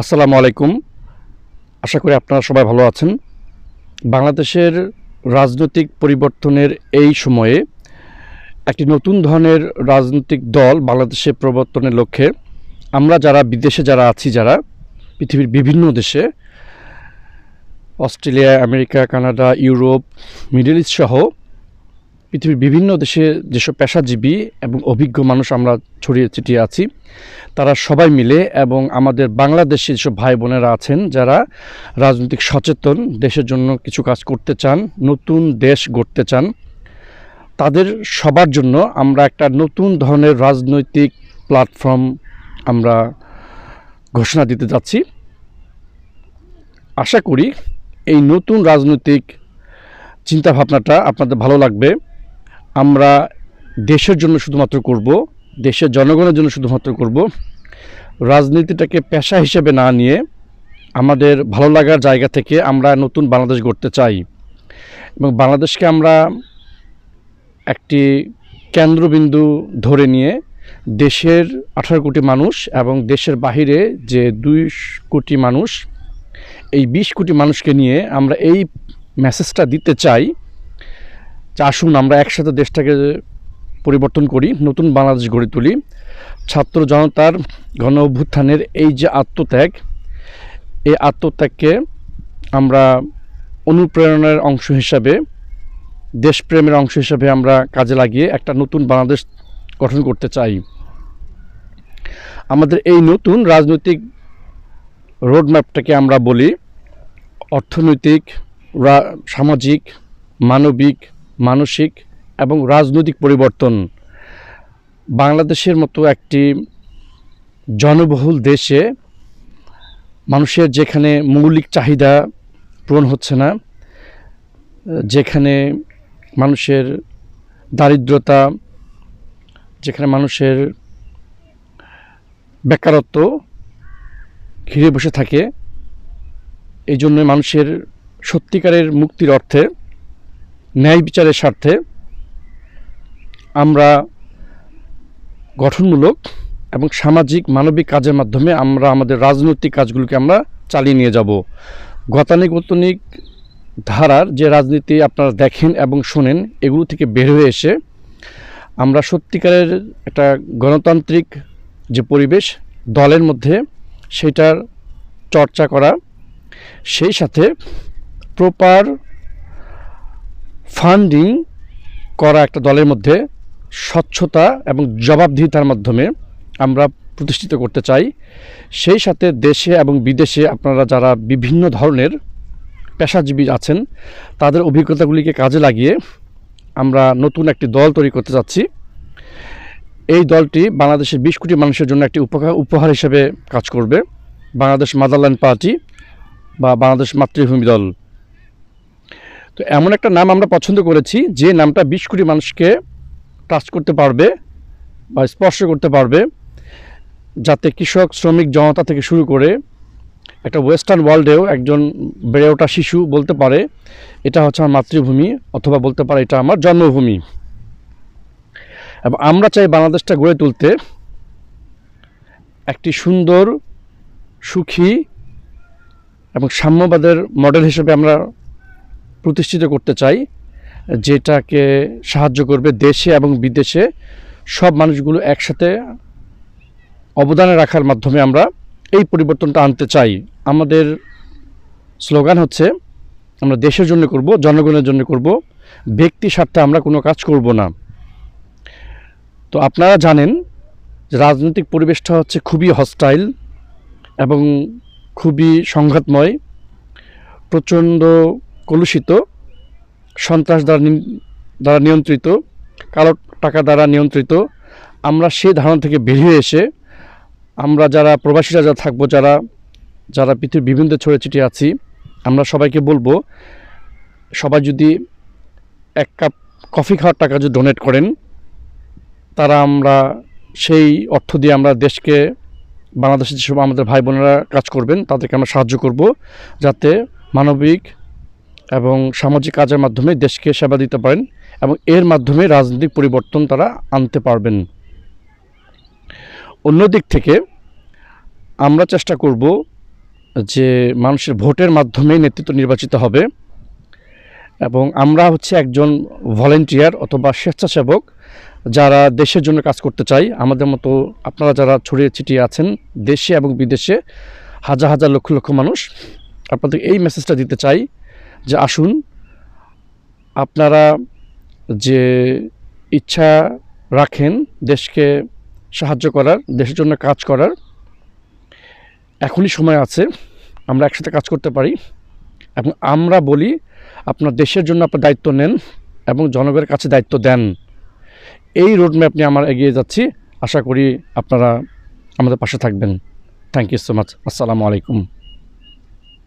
আসসালামু আলাইকুম। আশা করি আপনারা সবাই ভালো আছেন। বাংলাদেশের রাজনৈতিক পরিবর্তনের এই সময়ে একটি নতুন ধরনের রাজনৈতিক দল বাংলাদেশে প্রবর্তনের লক্ষ্যে আমরা যারা, বিদেশে যারা আছি যারা, পৃথিবীর বিভিন্ন দেশে, Australia, America, Canada, Europe, middle east সহ পৃথিবীর বিভিন্ন দেশে যেসব পেশাজীবী এবং অভিজ্ঞ মানুষ আমরা ছড়িয়ে ছিটিয়ে আছি, তারা সবাই মিলে এবং আমাদের বাংলাদেশে যেসব ভাই বোনেরা আছেন, যারা রাজনৈতিক সচেতন, দেশের জন্য কিছু কাজ করতে চান, নতুন দেশ গড়তে চান, তাদের সবার জন্য আমরা একটা নতুন ধরনের রাজনৈতিক প্ল্যাটফর্ম আমরা ঘোষণা দিতে যাচ্ছি। আশা করি এই নতুন রাজনৈতিক চিন্তাভাবনাটা আপনাদের ভালো লাগবে। আমরা দেশের জন্য শুধুমাত্র করব, দেশের জনগণের জন্য শুধুমাত্র করব। রাজনীতিটাকে পেশা হিসেবে না নিয়ে আমাদের ভালো লাগার জায়গা থেকে আমরা নতুন বাংলাদেশ গড়তে চাই এবং বাংলাদেশকে আমরা একটি কেন্দ্রবিন্দু ধরে নিয়ে দেশের আঠারো কোটি মানুষ এবং দেশের বাহিরে যে দুই কোটি মানুষ, এই বিশ কোটি মানুষকে নিয়ে আমরা এই মেসেজটা দিতে চাই আসুন, আমরা একসাথে দেশটাকে পরিবর্তন করি, নতুন বাংলাদেশ গড়ে তুলি। ছাত্র জনতার গণ অভ্যুত্থানের এই যে আত্মত্যাগ, এই আত্মত্যাগকে আমরা অনুপ্রেরণার অংশ হিসাবে, দেশপ্রেমের অংশ হিসাবে আমরা কাজে লাগিয়ে একটা নতুন বাংলাদেশ গঠন করতে চাই। আমাদের এই নতুন রাজনৈতিক রোডম্যাপটাকে আমরা বলি অর্থনৈতিক সামাজিক, মানবিক মানসিক এবং রাজনৈতিক পরিবর্তন বাংলাদেশের মতো একটি জনবহুল দেশে মানুষের যেখানে মৌলিক চাহিদা পূরণ হচ্ছে না, যেখানে মানুষের দারিদ্রতা, যেখানে মানুষের বেকারত্ব ঘিরে বসে থাকে, এই জন্য মানুষের সত্যিকারের মুক্তির অর্থে ন্যায় বিচারের স্বার্থে আমরা গঠনমূলক এবং সামাজিক, মানবিক কাজের মাধ্যমে আমরা আমাদের রাজনৈতিক কাজগুলোকে আমরা চালিয়ে নিয়ে যাব। গতানুগতনিক ধারার যে রাজনীতি আপনারা দেখেন এবং শোনেন, এগুলো থেকে বের হয়ে এসে আমরা সত্যিকারের একটা গণতান্ত্রিক যে পরিবেশ দলের মধ্যে সেটার চর্চা করা, সেই সাথে প্রপার ফান্ডিং করা একটা দলের মধ্যে স্বচ্ছতা এবং জবাবদিহিতার মাধ্যমে আমরা প্রতিষ্ঠিত করতে চাই। সেই সাথে দেশে এবং বিদেশে আপনারা যারা বিভিন্ন ধরনের পেশাজীবী আছেন, তাদের অভিজ্ঞতাগুলিকে কাজে লাগিয়ে আমরা নতুন একটি দল তৈরি করতে যাচ্ছি। এই দলটি বাংলাদেশের বিশ কোটি মানুষের জন্য একটি উপকার উপহার হিসেবে কাজ করবে। বাংলাদেশ মাদারল্যান্ড পার্টি বা বাংলাদেশ মাতৃভূমি দল। তো এমন একটা নাম আমরা পছন্দ করেছি, যে নামটা বিশ কোটি মানুষকে টাচ করতে পারবে বা স্পর্শ করতে পারবে, যাতে কৃষক, শ্রমিক, জনতা থেকে শুরু করে একটা ওয়েস্টার্ন ওয়ার্ল্ডেও একজন বেড়ে ওঠা শিশু বলতে পারে, এটা হচ্ছে আমার মাতৃভূমি, অথবা বলতে পারে এটা আমার জন্মভূমি। এবং আমরা চাই বাংলাদেশটা গড়ে তুলতে একটি সুন্দর, সুখী এবং সাম্যবাদের মডেল হিসেবে আমরা প্রতিষ্ঠিত করতে চাই, যেটাকে সাহায্য করবে দেশে এবং বিদেশে সব মানুষগুলো একসাথে অবদানে রাখার মাধ্যমে আমরা এই পরিবর্তনটা আনতে চাই। আমাদের স্লোগান হচ্ছে, আমরা দেশের জন্য করব, জনগণের জন্য করব, ব্যক্তি স্বার্থে আমরা কোনো কাজ করব না। তো আপনারা জানেন যে রাজনৈতিক পরিবেশটা হচ্ছে খুবই হস্টাইল এবং খুবই সংঘাতময়, প্রচণ্ড কলুষিত, সন্ত্রাস দ্বারা দ্বারা নিয়ন্ত্রিত, কালো টাকা দ্বারা নিয়ন্ত্রিত, আমরা সেই ধারণা থেকে বেরিয়ে এসে আমরা যারা প্রবাসীরা যারা থাকব, যারা যারা পৃথিবীর বিভিন্ন ছড়ে ছিটিয়ে আছি, আমরা সবাইকে বলব, সবাই যদি এক কাপ কফি খাওয়ার টাকা যদি ডোনেট করেন, তারা আমরা সেই অর্থ দিয়ে আমরা দেশকে, বাংলাদেশের যেসব আমাদের ভাই বোনেরা কাজ করবেন, তাদেরকে আমরা সাহায্য করব, যাতে মানবিক এবং সামাজিক কাজের মাধ্যমে দেশকে সেবা দিতে পারেন এবং এর মাধ্যমে রাজনৈতিক পরিবর্তন তারা আনতে পারবেন। অন্যদিক থেকে আমরা চেষ্টা করব যে মানুষের ভোটের মাধ্যমে নেতৃত্ব নির্বাচিত হবে এবং আমরা হচ্ছে একজন ভলেন্টিয়ার অথবা স্বেচ্ছাসেবক যারা দেশের জন্য কাজ করতে চাই। আমাদের মতো আপনারা যারা ছড়িয়ে ছিটিয়ে আছেন দেশে এবং বিদেশে হাজার হাজার লক্ষ লক্ষ মানুষ আপনাদের এই মেসেজটা দিতে চাই যে আসুন, আপনারা যে ইচ্ছা রাখেন দেশকে সাহায্য করার, দেশের জন্য কাজ করার, এখনই সময় আছে, আমরা একসাথে কাজ করতে পারি। এবং আমরা বলি, আপনার দেশের জন্য আপনার দায়িত্ব নেন এবং জনগণের কাছে দায়িত্ব দেন। এই রোডম্যাপ নিয়ে আমরা এগিয়ে যাচ্ছি। আশা করি আপনারা আমাদের পাশে থাকবেন। থ্যাংক ইউ সো মাচ আসসালামু আলাইকুম।